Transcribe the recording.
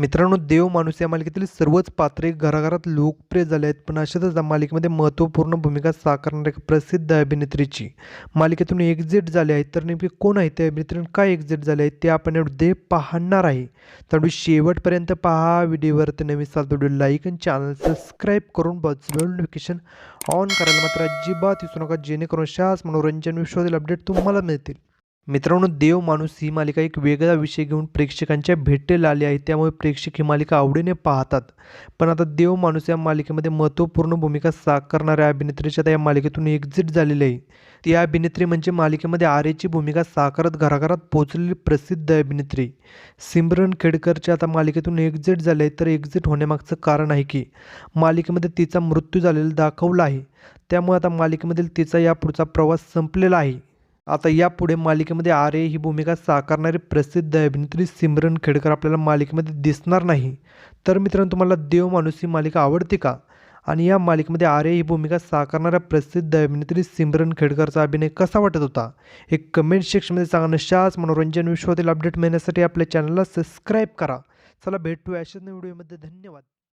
मित्रांनो देव माणूस या मालिकेतील सर्वच पात्रे घराघरात लोकप्रिय झाले आहेत पण अशातच या मालिकेमध्ये महत्त्वपूर्ण भूमिका साकारणाऱ्या एका प्रसिद्ध अभिनेत्रीची. मालिकेतून एक्झिट झाले आहेत तर नेमकी कोण आहे त्या अभिनेत्रीने काय एक्झिट झाले आहे ते आपण यामध्ये पाहणार आहे. त्यामुळे शेवटपर्यंत पहा व्हिडिओवरती नवीन चालतो व्हिडिओ लाईक आणि चॅनल सबस्क्राईब करून बस नोटिफिकेशन ऑन करायला मात्र अजिबात विसरू नका जेणेकरून अशाच मनोरंजन विश्वातील अपडेट तुम्हाला मिळतील. मित्रांनो देव माणूस ही मालिका एक वेगळा विषय घेऊन प्रेक्षकांच्या भेटेला आली आहे. त्यामुळे प्रेक्षक ही मालिका आवडीने पाहतात. पण आता देव माणूस या मालिकेमध्ये महत्त्वपूर्ण भूमिका साकारणाऱ्या अभिनेत्रीच्या आता या मालिकेतून एक्झिट झालेली आहे. ती अभिनेत्री म्हणजे मालिकेमध्ये आर्यची भूमिका साकारत घराघरात पोहोचलेली प्रसिद्ध अभिनेत्री. सिमरन खेडकरच्या आता मालिकेतून एक्झिट झाले आहे. तर एक्झिट होण्यामागचं कारण आहे की मालिकेमध्ये तिचा मृत्यू झालेला दाखवला आहे. त्यामुळे आता मालिकेमधील तिचा यापुढचा प्रवास संपलेला आहे. आता यापुढे मालिकेमध्ये आर्य ही भूमिका साकारणारी प्रसिद्ध अभिनेत्री सिमरन खेडकर आपल्याला मालिकेमध्ये दिसणार नाही. तर मित्रांनो तुम्हाला देव माणूस ही मालिका आवडते का? आणि या मालिकेमध्ये आर्य ही भूमिका साकारणाऱ्या प्रसिद्ध अभिनेत्री सिमरन खेडकरचा अभिनय कसा वाटत होता? हे कमेंट सेक्शनमध्ये सांगा. शास मनोरंजन विश्वातील अपडेट मिळण्यासाठी आपल्या चॅनलला सबस्क्राईब करा. चला भेटू अशाच व्हिडिओमध्ये धन्यवाद.